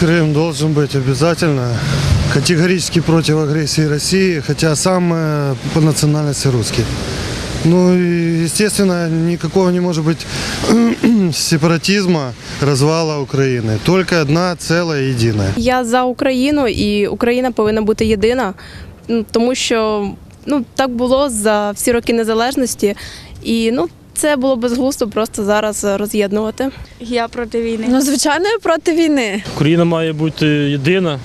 Крым должен быть обязательно. Категорически против агрессии России, хотя сам э, по национальности русский. Ну и, естественно, никакого не может быть сепаратизма, развала Украины. Только одна целая, единая. Я за Україну, і Україна повинна бути єдина, м, тому що ну так було за всі роки незалежності, і ну це було безглуздо просто зараз роз'єднувати. Я проти війни. Ну, звичайно, я проти війни. Україна має бути єдина,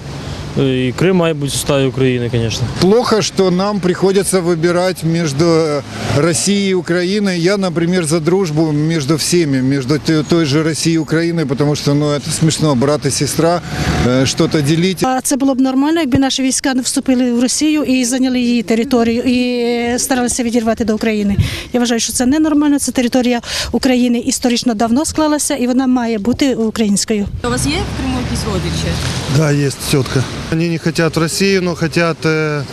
і Крим має бути в ставі України, звісно. Плохо, что нам приходится выбирать между э, Россией и Украиной. Я, например, за дружбу между всеми, между те- той же Россией и Украиной, потому что ну, это смешно, брат и сестра, э, что-то делить. А це було б нормально, якби наші війська не вступили в Росію і зайняли її територію і старалися відірвати до України. Я вважаю, що це ненормально. Це територія України історично давно склалася, і вона має бути українською. У вас є в Криму якісь родичі? Да, есть тетка. Они не хотят в Россию, но хотят э,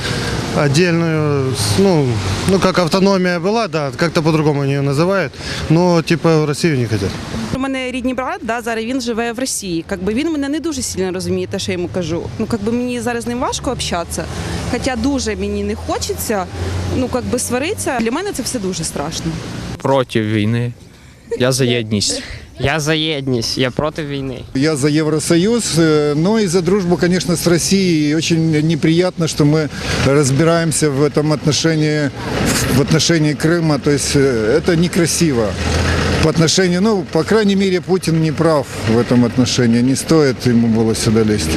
отдельную, ну, ну, как автономия была, да, как-то по-другому они ее называют, но типа в Россию не хотят. У мене рідний брат, да, зараз він живе в Росії. Якби він мене не дуже сильно розуміє, те, що я йому кажу. Ну, якби мені зараз з ним важко общатися, хоча дуже мені не хочеться, ну, якби сваритися. Для мене це все дуже страшно. проти війни. Я за єдність. Я за єдність, я проти війни. Я за Евросоюз, э, но и за дружбу, конечно, с Россией. И очень неприятно, что мы разбираемся в этом отношении, в отношении Крыма. То есть э, это некрасиво. По отношению, ну, по крайней мере, Путин не прав в этом отношении. Не стоит ему было сюда лезть.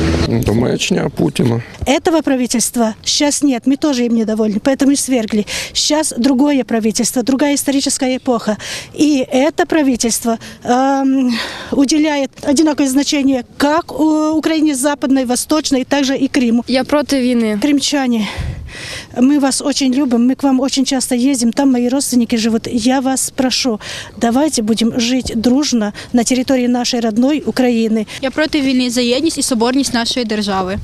То маячня Путіна. Этого правительства сейчас нет, мы тоже им недовольны, поэтому и свергли. Сейчас другое правительство, другая историческая эпоха. И это правительство эм, уделяет одинаковое значение как у- Украине Западной, Восточной, также и Крыму. Я проти війни. Крымчане, мы вас очень любим, мы к вам очень часто ездим, там мои родственники живут. Я вас прошу, давайте будем жить дружно на территории нашей родной Украины. Я проти війни за єдність і соборність нашої держави.